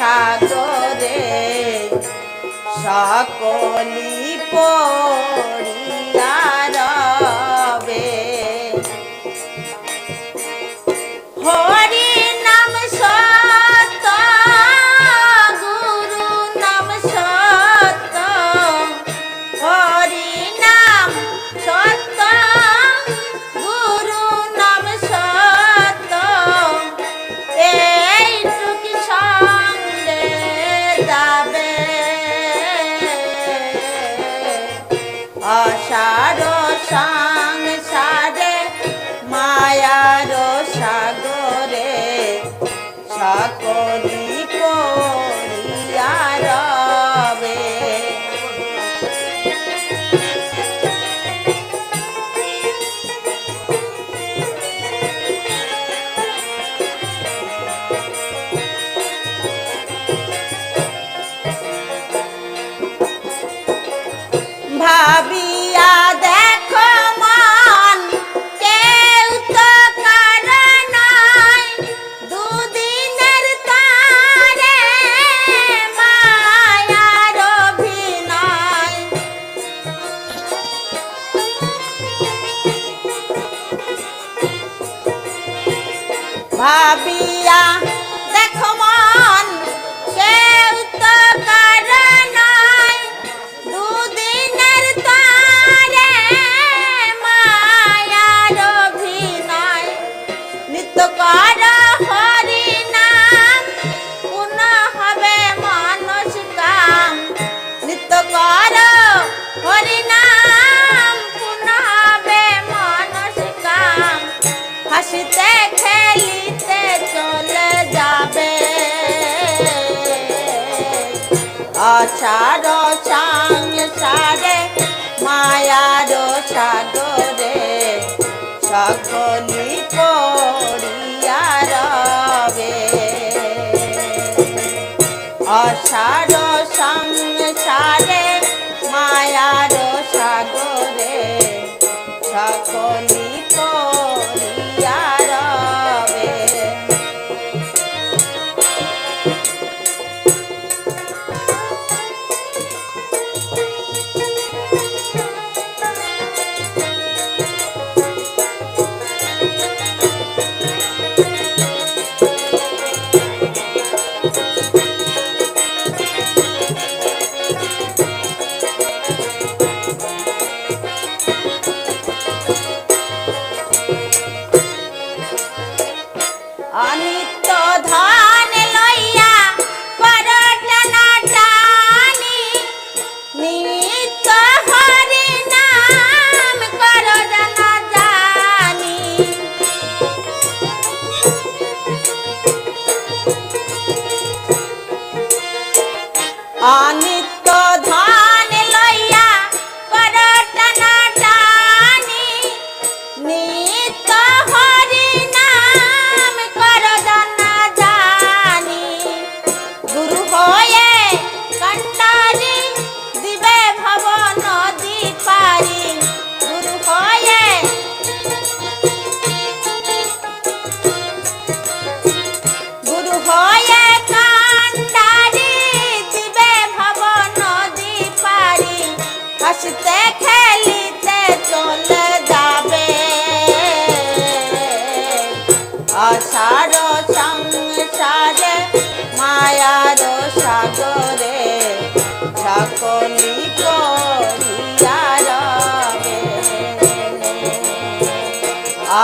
সাগরে সকলি পো सा ভাবিয়া অসাদ সংসারে মায়ার সাগরে সকলি পড়িয়া রবে। অসাদ সংসারে মায়ার সাগর অনিত্য ধন লইয়া পরটনা টানি নিত্য হরি নাম করজনা জানি অনিত্য ধন নিত্য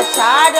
i charge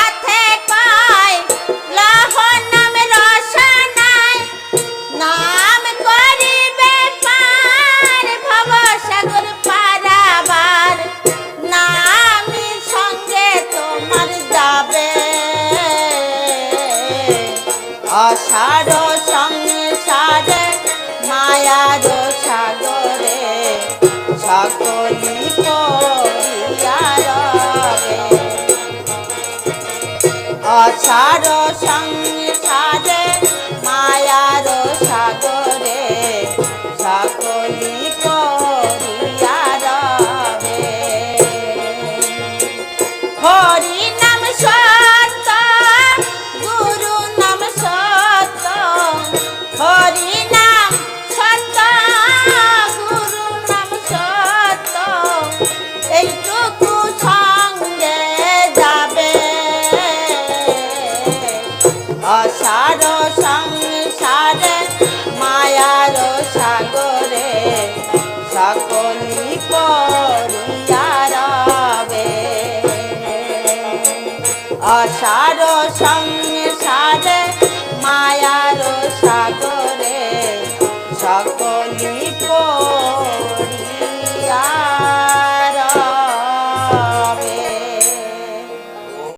মায়ার সাগরে সকলি অসার সংসারে মায়ার সাগরে সকলি করিয়ারবে অসার সংসারে